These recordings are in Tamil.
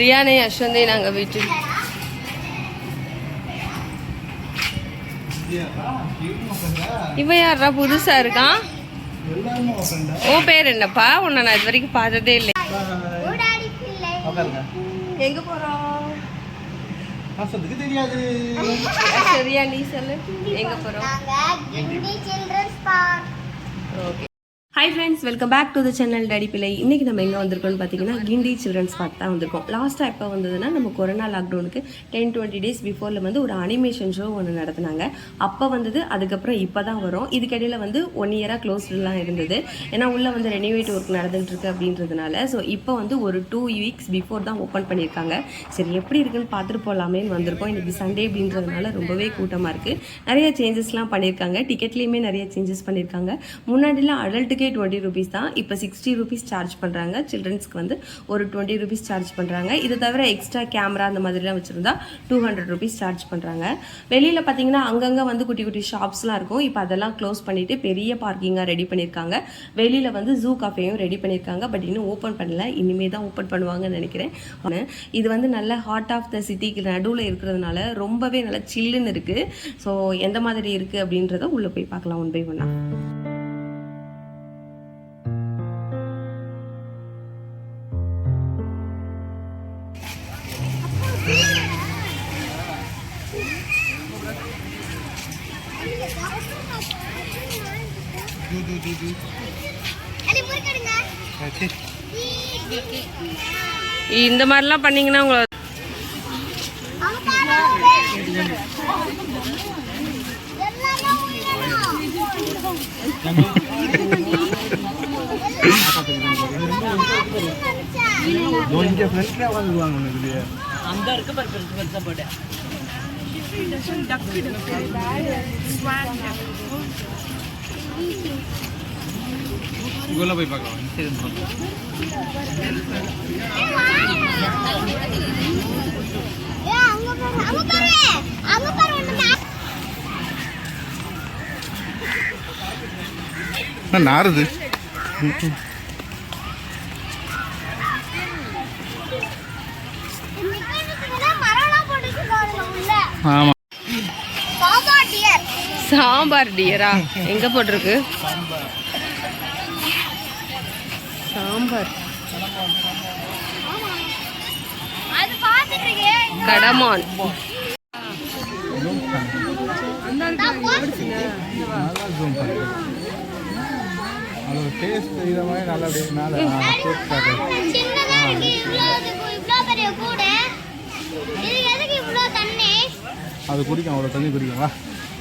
ரியானே யஷ்வந்தே நாங்க வீட்டு இவன் யாரா புதுசா இருக்கான் உன் பேர் என்னப்பா? உன்னை நான் இது வரைக்கும் பார்த்ததே இல்லை. எங்க போறோம் தெரியாது சரியா நீ சொல்லு. எங்க போறோம். Okay. Hi friends welcome back to the channel daddy பிள்ளை இன்னைக்கு நம்ம எங்கே வந்திருக்கோம்னு பார்த்தீங்கன்னா கிண்டி சில்ட்ரன்ஸ் பார்க் தான் வந்திருக்கோம். லாஸ்ட்டாக எப்போ வந்ததுன்னா நம்ம கொரோனா லாக்டவுனுக்கு டென் டுவெண்ட்டி டேஸ் பிஃபோரில் வந்து ஒரு அனிமேஷன் ஷோ ஒன்று நடத்துனாங்க. அப்போ வந்தது அதுக்கப்புறம் இப்போ தான் வரும் இதுக்கிடையில் வந்து ஒன் இயராக க்ளோஸ்டெலாம் இருந்தது. ஏன்னா உள்ளே வந்து ரெனிவேட் ஒர்க் நடந்துகிட்ருக்கு அப்படின்றதுனால ஸோ இப்போ வந்து ஒரு டூ வீக்ஸ் பிஃபோர் தான் ஓப்பன் பண்ணியிருக்காங்க. சரி எப்படி இருக்குன்னு பார்த்துட்டு போகலாமேன்னு வந்திருக்கோம். இன்னைக்கு சண்டே அப்படின்றதுனால ரொம்பவே கூட்டமாக இருக்குது நிறைய சேஞ்சஸ்லாம் பண்ணியிருக்காங்க. டிக்கெட்லேயுமே நிறைய சேஞ்சஸ் பண்ணியிருக்காங்க. முன்னாடிலாம் அடல்ட்டுக்கே டுவெண்ட்டி ருபீஸ் தான். இப்போ சிக்ஸ்டி ருபீஸ் சார்ஜ் பண்ணுறாங்க சில்ட்ரன்ஸ்க்கு வந்து ஒரு டுவெண்ட்டி ருபீஸ் சார்ஜ் பண்ணுறாங்க இதை தவிர எக்ஸ்ட்ரா கேமரா அந்த மாதிரிலாம் வச்சுருந்தா டூ ஹண்ட்ரட் ருபீஸ் சார்ஜ் பண்ணுறாங்க வெளியில் பார்த்தீங்கன்னா அங்கங்கே வந்து குட்டி குட்டி ஷாப்ஸ்லாம் இருக்கும். இப்போ அதெல்லாம் க்ளோஸ் பண்ணிவிட்டு பெரிய பார்க்கிங்காக ரெடி பண்ணியிருக்காங்க வெளியில் வந்து ஜூ காஃபேயும் ரெடி பண்ணியிருக்காங்க பட் இன்னும் ஓப்பன் பண்ணல. இனிமே தான் ஓப்பன் பண்ணுவாங்கன்னு நினைக்கிறேன். இது வந்து நல்ல ஹார்ட் ஆஃப் த சிட்டிக்கு நடுவில் இருக்கிறதுனால ரொம்பவே நல்லா சில்லுன்னு இருக்குது ஸோ எந்த மாதிரி இருக்குது அப்படின்றத உள்ளே போய் பார்க்கலாம். ஒன் பை ஒன்னா அடி, முறுக்கெடுங்க. இந்த மாதிரிலாம் பண்ணீங்கன்னா உங்களை அங்க பாருங்க. எல்லாமே உயிரினம். கொஞ்சம் ஃப்ரெஷ்ஷாக வந்துருவாங்க இங்கெல்லாம் போய் பார்க்கலாம் மே- நாருது. ஆமாம். சாம்பார் டியரா? எங்க போட்டிருக்கு? சாம்பார். அது. கடமான். அதோட டேஸ்ட் இதை மாதிரி நல்லா அப்படியே மேலே டேஸ்ட் காட்டுது சின்னதா இருக்கு. இவ்ளோ இதுக்கு இவ்ளோ பெரிய கூடை. இது எதுக்கு இவ்ளோ தண்ணி? அது குடிக்கும் அவ்வளோ தண்ணி குடிக்கும். வா.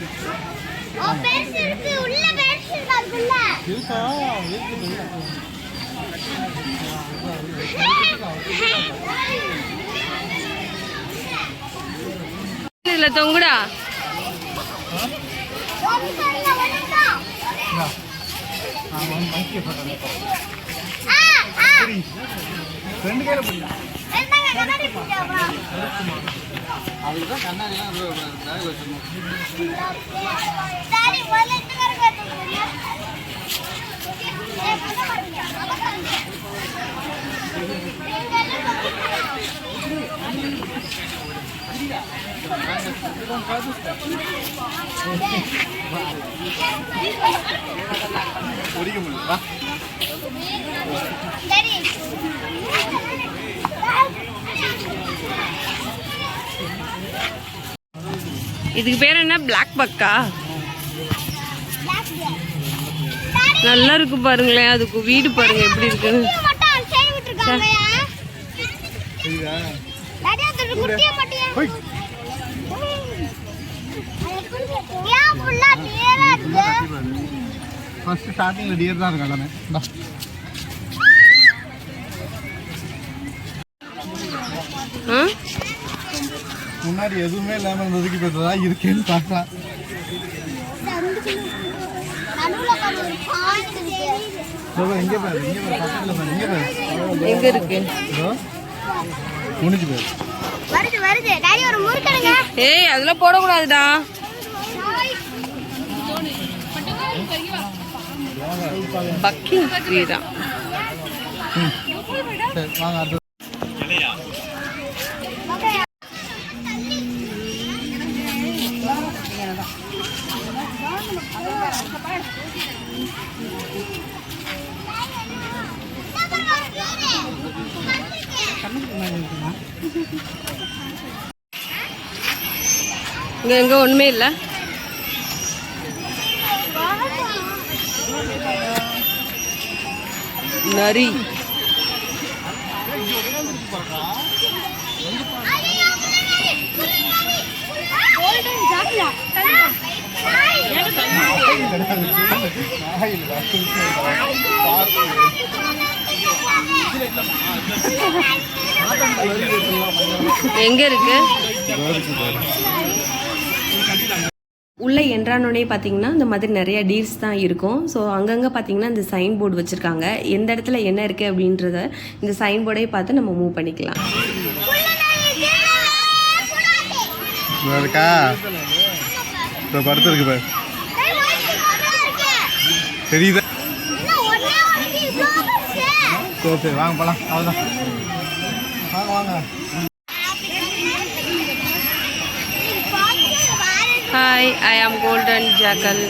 ஓ பெருசு இருக்கு? உள்ள பெருசு இருக்கு அதுக்குள்ள இருக்கா இருக்குது. இதுல தொங்குடா. ரெண்டு பேரும் பிடிக்கும் என்னங்க தான் கண்ணாடிலாம் பேக் வச்சிருந்தோம் இந்த கருக்கு எடுத்துக்கோங்க. ஏய், கண்ணை பாருங்க, கண்ணை பாருங்க. இங்க எல்லாம் குடிக்க முடியல வா சரி. இதுக்கு பேர் என்ன? பிளாக் பக்கா நல்லா இருக்கு பாருங்களேன். அதுக்கு வீடு பாருங்க எப்படி இருக்குன்னு. இருக்கு? ஃபர்ஸ்ட் டியர் தான் எல்லாமே. வா ஆ? முன்னாடி எதுவுமே இல்லாமல் இருந்ததுக்கு இப்போ தான் இருக்கேன்னு பார்க்கலாம் நடுவுல பாரு, ஒரு pond இருக்கு. சொல்லு இங்கே பாரு இங்கே பாரு பக்கத்தில் பாரு இங்கே பாரு. எங்க இருக்கு? இதோ முடிஞ்சு போயிரு. வருது வருது. டாடி ஒரு முறுக்கணுங்க ஏய் அதெல்லாம் போடக்கூடாதுடா. பக்கிங் ட்ரீ தான். சரி வாங்க அடுத்து இங்க எங்க ஒண்ணுமே இல்ல. நரி. எங்க இருக்கு? உள்ள என்றானோடனே பார்த்தீங்கன்னா இந்த மாதிரி நிறைய டீல்ஸ் தான் இருக்கும். ஸோ அங்கங்கே பார்த்தீங்கன்னா இந்த சைன் போர்டு வச்சுருக்காங்க. எந்த இடத்துல என்ன இருக்குது அப்படின்றத இந்த சைன் போர்டே பார்த்து நம்ம மூவ் பண்ணிக்கலாம். இருக்கா? படுத்துருக்கு தெரியுதா? வாங்க போகலாம் அவ்வளோதான் வாங்க வாங்க. ஹாய் ஐ ஆம் கோல்டன் ஜாக்கல்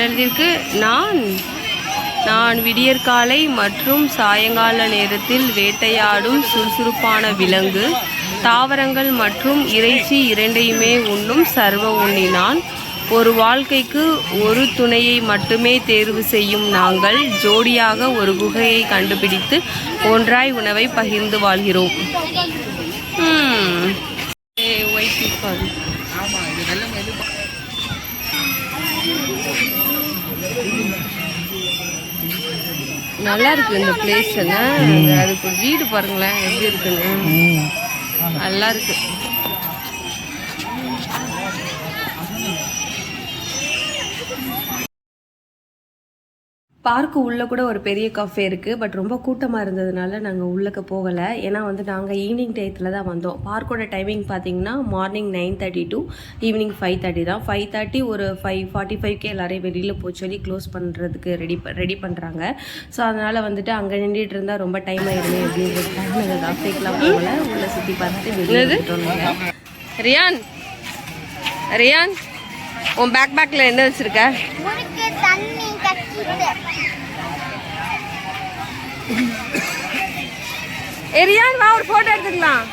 எழுதியிருக்கு நான் நான் விடியற்காலை மற்றும் சாயங்கால நேரத்தில் வேட்டையாடும் சுறுசுறுப்பான விலங்கு தாவரங்கள் மற்றும் இறைச்சி இரண்டையுமே உண்ணும் சர்வ உண்ணினான் ஒரு வாழ்க்கைக்கு ஒரு துணையை மட்டுமே தேர்வு செய்யும் நாங்கள் ஜோடியாக ஒரு குகையை கண்டுபிடித்து ஒன்றாய் உணவை பகிர்ந்து வாழ்கிறோம். நல்லா இருக்கு இந்த பிளேஸ் அதுக்கு வீடு பாருங்களேன் எப்படி இருக்குன்னு. நல்லா இருக்கு. பார்க்கு உள்ளே கூட ஒரு பெரிய கஃபே இருக்குது பட் ரொம்ப கூட்டமாக இருந்ததுனால நாங்கள் உள்ளக்க போகலை. ஏன்னா வந்து நாங்கள் ஈவினிங் டயத்தில் தான் வந்தோம். பார்க்கோட டைமிங் பார்த்தீங்கன்னா morning nine thirty to evening five thirty தான். ஃபைவ் தேர்ட்டி ஒரு ஃபைவ் ஃபார்ட்டி ஃபைவ்க்கு எல்லாரையும் வெளியில் போய் சொல்லி க்ளோஸ் பண்ணுறதுக்கு ரெடி ரெடி பண்ணுறாங்க ஸோ அதனால் வந்துட்டு அங்கே நின்றுட்டு இருந்தால் ரொம்ப டைம் ஆயிடுமே அப்படின்றதுக்காக நாங்கள் கஃபேக்கெலாம் போகல. உள்ளே சுற்றி பார்த்துட்டு வெளியே ரியான்? ரியான்? உன் பேக் பேக்கில் என்ன வச்சுருக்க? முறுக்கு தண்ணி கக்கிட்டு ஏ ரியான் வா ஒரு ஃபோட்டோ எடுத்துக்கலாம்.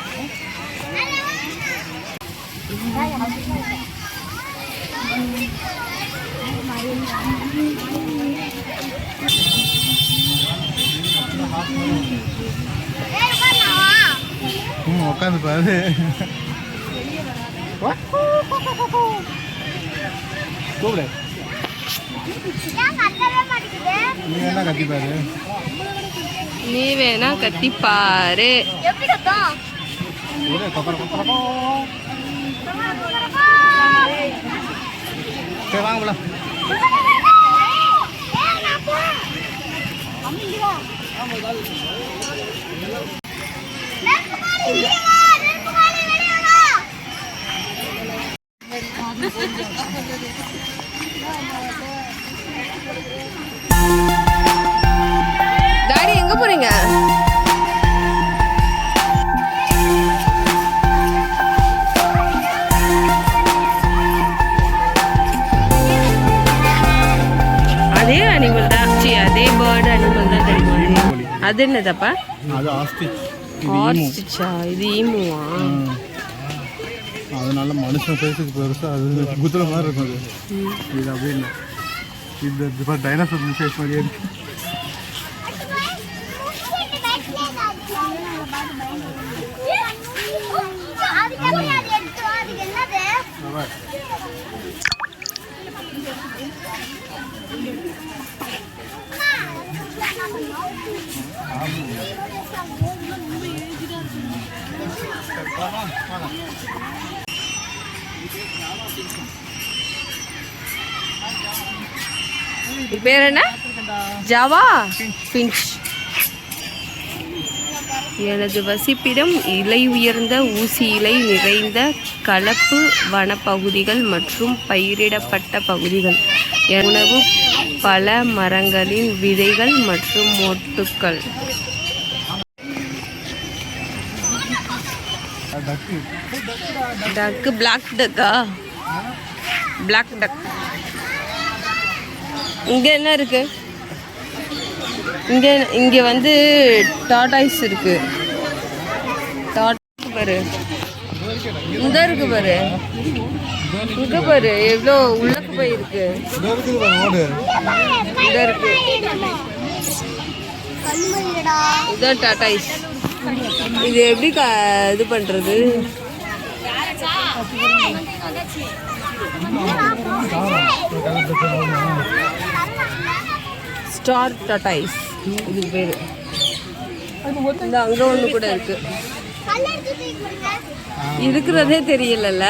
உட்காந்து பாரு. கூப்பிடு. நீ என்ன கத்தி பாரு? நீ வேணா கத்தி பாரு கத்தம் கூப்பிடு போறீங்க? அதே அனிமல் தான். சி அதே பேர்டு அனிமல் தான் தெரியுமா? அது என்னதப்பா? அது ஆஸ்டிச் ஆர்ஸ்டிச்சா இது ஈமுவா. அதனால மனுஷன் சைஸுக்கு பெருசா அது குதிரை மாதிரி இருக்கும் அது. இது அப்படி இல்லை. இந்த டைனோசர் சைஸ் மாதிரியே இருக்கு அதுக்கு எப்படி அது எடுத்தோம் அதுக்கு என்னது பேர் என்ன ஜவா எனது வசிப்பிடம் இலை உயர்ந்த ஊசி இலை நிறைந்த கலப்பு வனப்பகுதிகள் மற்றும் பயிரிடப்பட்ட பகுதிகள். உணவு பல மரங்களின் விதைகள் மற்றும் மொட்டுக்கள். டக்கு பிளாக் டக்கா பிளாக் டக் இங்கே என்ன இருக்கு? இங்கே இங்கே வந்து டாடாய்ஸ் இருக்கு. டாட்டா பாரு. இந்த இருக்கு பாரு. இங்க பாரு. எவ்வளோ உள்ளக்கு போயிருக்கு. இதோ இந்த இருக்கு. இதான் டாடாய்ஸ் இது எப்படி க இது பண்ணுறது ஸ்டார் டட்டாய்ஸ் இதுக்கு பேர். இந்த அங்கே ஒன்று கூட இருக்கு. இருக்கிறதே தெரியலல்ல?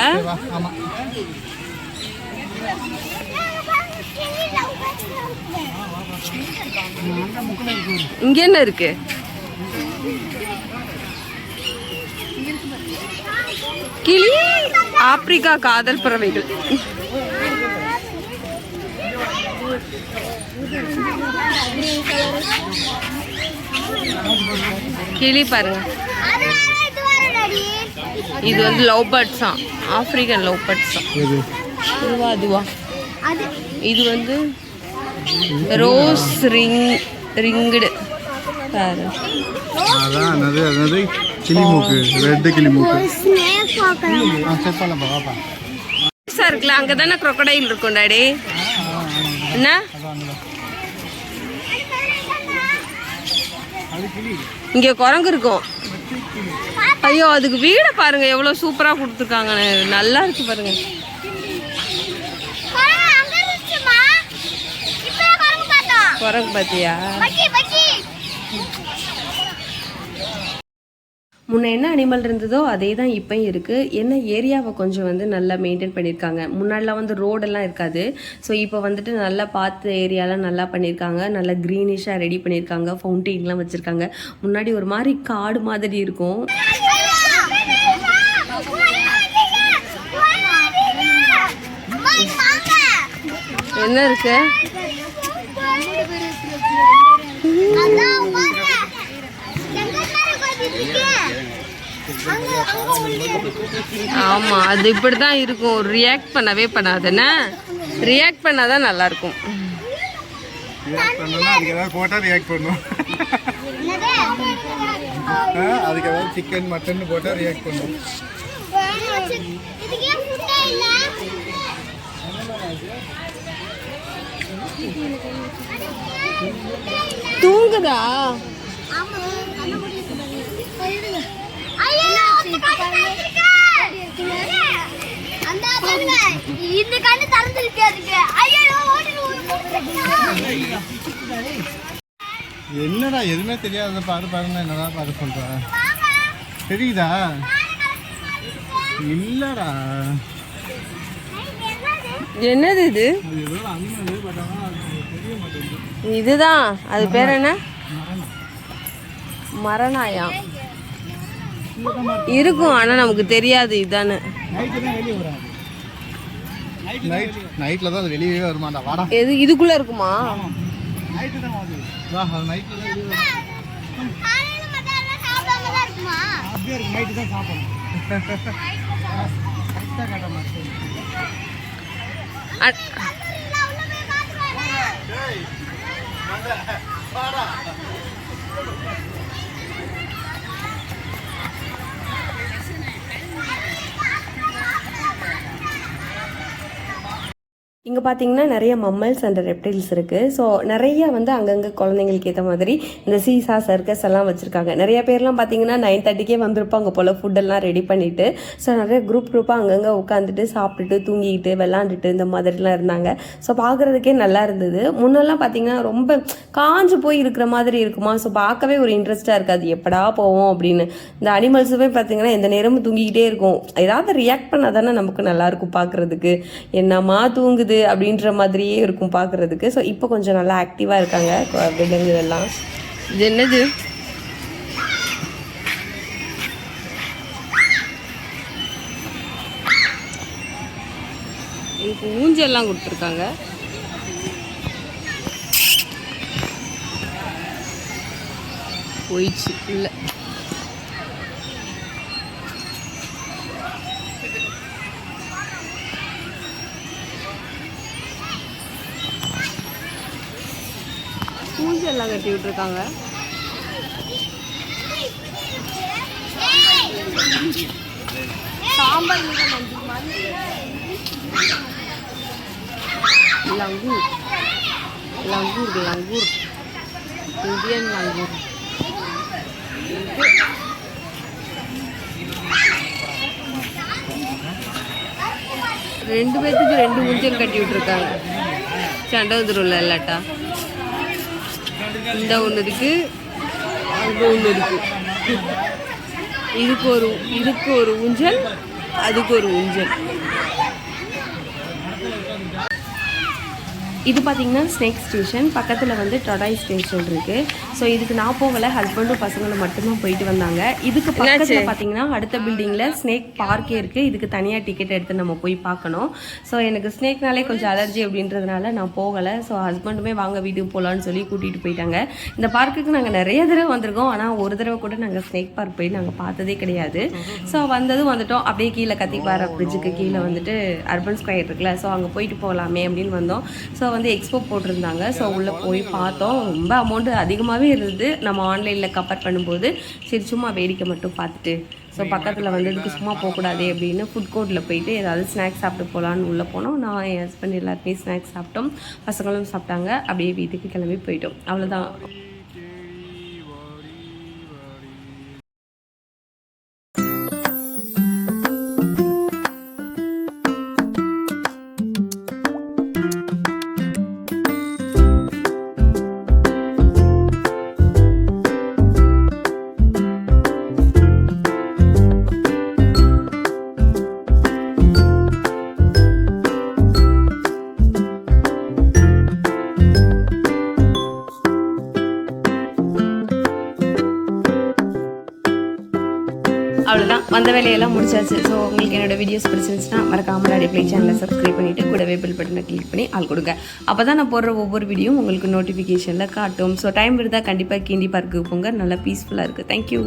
இங்க என்ன இருக்கு? கிளி ஆப்பிரிக்கா காதல் பறவைகள். கிளி பாருங்க. இது வந்து லவ் பேர்ட்ஸா ஆப்பிரிக்கன் லவ் பேர்ட்ஸா இதுவா அதுவா அது இது வந்து ரோஸ் ரிங் ரிங்குடு. பாரு. அதான் கிளி மூக்கு கிளி மூக்கு ஸ்னேக் ஆ பாப்பா சார் இருக்குல்ல அங்கே தானே crocodile இருக்கும் டாடி? என்ன? இங்கே குரங்கு இருக்கும். ஐயோ அதுக்கு வீடை பாருங்க எவ்வளோ சூப்பராக கொடுத்துருக்காங்கன்னு. நல்லா இருக்கு பாருங்க. குரங்கு பாத்தியா இருந்துச்சுமா இப்போ குரங்கு பார்த்தோம் குரங்கு பார்த்தியா பக்கி பக்கி முன்ன என்ன அனிமல் இருந்ததோ அதே தான் இப்போயும் இருக்குது என்ன ஏரியாவை கொஞ்சம் வந்து நல்லா மெயின்டைன் பண்ணியிருக்காங்க முன்னாடிலாம் வந்து ரோடெல்லாம் இருக்காது. ஸோ இப்போ வந்துட்டு நல்லா பார்த்து ஏரியாலாம் நல்லா பண்ணியிருக்காங்க நல்லா க்ரீனிஷாக ரெடி பண்ணியிருக்காங்க ஃபவுண்டெயின்லாம் வச்சுருக்காங்க. முன்னாடி ஒரு மாதிரி காடு மாதிரி இருக்கும். என்ன இருக்கு? ஆமாம் அது இப்படி தான் இருக்கும். ரியாக்ட் பண்ணவே பண்ணாதுன்னா. ரியாக்ட் பண்ணாதான் நல்லா இருக்கும் ரியாக்ட் பண்ணணும்னா அதுக்கு ஏதாவது போட்டால் ரியாக்ட் பண்ணும் ஆ, அதுக்கு ஏதாவது சிக்கன் மட்டன் போட்டால் ரியாக்ட் பண்ணும் தூங்குதா அந்த பாருங்க இந்த கண்ணு திறந்துருக்கு அதுக்கு ஐயோ ஓடி என்னடா எதுவுமே தெரியாத பாரு பாருங்க என்னதான் பாரு சொல்கிறேன் தெரியுதா? இல்லடா. என்னது இது? இதுதான். அது பேர் என்ன? மரணாயா? இருக்கும் ஆனால் நமக்கு தெரியாது இதானு. நைட் நைட்டில் தான் அது வெளியவே வருமாடா வாடா. எது இதுக்குள்ள இருக்குமா? நைட்டு தான் வருது வா அது நைட்டில் தான் வெளியே வரும் காலையில மட்டும் எல்லாம் சாப்பிடாம தான் இருக்குமா? அப்படியே இருக்கு நைட்டு தான் சாப்பிடணும். கரெக்டாக காட்ட மாட்டேன் அ- நான் உள்ள போய் பார்த்துட்டு இங்கே பார்த்தீங்கன்னா நிறைய மம்மல்ஸ் அண்ட் ரெப்டைல்ஸ் இருக்குது ஸோ நிறைய வந்து அங்கங்கே குழந்தைங்களுக்கு ஏற்ற மாதிரி இந்த சீசா சர்க்கஸ் எல்லாம் வச்சுருக்காங்க. நிறைய பேர்லாம் பார்த்தீங்கன்னா நைன் தேர்ட்டிக்கே வந்திருப்பாங்க போல் ஃபுட்டெல்லாம் ரெடி பண்ணிவிட்டு ஸோ நிறைய குரூப் குரூப்பாக அங்கங்கே உட்காந்துட்டு சாப்பிட்டுட்டு தூங்கிக்கிட்டு விளாண்டுட்டு இந்த மாதிரிலாம் இருந்தாங்க. ஸோ பார்க்குறதுக்கே நல்லா இருந்தது. முன்னெல்லாம் பார்த்தீங்கன்னா ரொம்ப காஞ்சு போய் இருக்கிற மாதிரி இருக்குமா? ஸோ பார்க்கவே ஒரு இன்ட்ரெஸ்ட்டாக இருக்காது. எப்படா போவோம் அப்படின்னு. இந்த அனிமல்ஸுமே பார்த்தீங்கன்னா எந்த நேரமும் தூங்கிக்கிட்டே இருக்கும். ஏதாவது ரியாக்ட் பண்ணால் தானே நமக்கு நல்லாயிருக்கும் பார்க்குறதுக்கு என்னம்மா தூங்குது? வருது அப்படின்ற மாதிரியே இருக்கும் பார்க்குறதுக்கு ஸோ இப்போ கொஞ்சம் நல்லா ஆக்டிவாக இருக்காங்க விலங்குகள்லாம் இது என்னது? இதுக்கு ஊஞ்சல்லாம் கொடுத்துருக்காங்க. போயிடுச்சு இல்லை ஊஞ்சல்லாம் கட்டி விட்டுருக்காங்க. Sambar langur. Langur langur. Indian langur. ரெண்டு பேர்த்துக்கு ரெண்டு ஊஞ்சல் கட்டி விட்டுருக்காங்க. சண்டை வந்துடும்ல இல்லாட்டா இந்த ஒன்று இருக்கு. அங்கே ஒன்று இருக்கு. இதுக்கு ஒரு இதுக்கு ஒரு ஊஞ்சல் அதுக்கு ஒரு ஊஞ்சல். இது பார்த்தீங்கன்னா ஸ்னேக் ஸ்டேஷன் பக்கத்தில் வந்து டொடாய் ஸ்டேஷன் இருக்கு. ஸோ இதுக்கு நான் போகல. ஹஸ்பண்டும் பசங்களும் மட்டும்தான் போயிட்டு வந்தாங்க. இதுக்கு பக்கத்தில் பார்த்தீங்கன்னா அடுத்த பில்டிங்கில் ஸ்னேக் பார்க்கே இருக்கு. இதுக்கு தனியாக டிக்கெட் எடுத்து நம்ம போய் பார்க்கணும். ஸோ எனக்கு ஸ்னேக்னாலே கொஞ்சம் அலர்ஜி அப்படின்றதுனால நான் போகலை. ஸோ ஹஸ்பண்டுமே வாங்க வீட்டுக்கு போகலான்னு சொல்லி கூட்டிகிட்டு போயிட்டாங்க. இந்த பார்க்குக்கு நாங்கள் நிறைய தடவை வந்திருக்கோம். ஆனால் ஒரு தடவை கூட நாங்கள் ஸ்னேக் பார்க் போய் நாங்கள் பார்த்ததே கிடையாது. ஸோ வந்ததும் வந்துட்டோம். அப்படியே கீழே கத்திப்பாறை பிரிட்ஜுக்கு கீழே வந்துட்டு அர்பன் ஸ்கொயர் இருக்குல்ல. ஸோ அங்கே போயிட்டு போகலாமே அப்படின்னு வந்தோம். ஸோ வந்து எக்ஸ்போ போட்டிருந்தாங்க. ஸோ உள்ளே போய் பார்த்தோம். ரொம்ப அமௌண்ட்டு அதிகமாகவே இருந்தது. நம்ம ஆன்லைனில் கம்பேர் பண்ணும்போது சரி சும்மா வேடிக்கை மட்டும் பார்த்துட்டு ஸோ பக்கத்தில் வந்ததுக்கு சும்மா போகக்கூடாது அப்படின்னு ஃபுட் கோர்ட்டில் போயிட்டு ஏதாவது ஸ்நாக்ஸ் சாப்பிட்டு போகலான்னு உள்ளே போனோம். நான் என் ஹஸ்பண்ட் எல்லாருமே ஸ்நாக்ஸ் சாப்பிட்டோம். பசங்களும் சாப்பிட்டாங்க. அப்படியே வீட்டுக்கு கிளம்பி போயிட்டோம். அவ்வளோதான் அந்த வேலையெல்லாம் முடிச்சாச்சு. ஸோ உங்களுக்கு என்னோட வீடியோஸ் பிடிச்சிருந்துச்சுன்னா மறக்காமல் டாடி ப்ளே சேனலை சப்ஸ்கிரைப் பண்ணிவிட்டு கூடவே பெல் பட்டனை கிளிக் பண்ணி ஆள் கொடுங்க. அப்போ தான் நான் போடுற ஒவ்வொரு வீடியோ உங்களுக்கு நோட்டிஃபிகேஷனில் காட்டும். ஸோ டைம் இருந்தால் கண்டிப்பாக கிண்டி பார்க்குக்கு போங்க. நல்லா பீஸ்ஃபுல்லாக இருக்குது தேங்க்யூ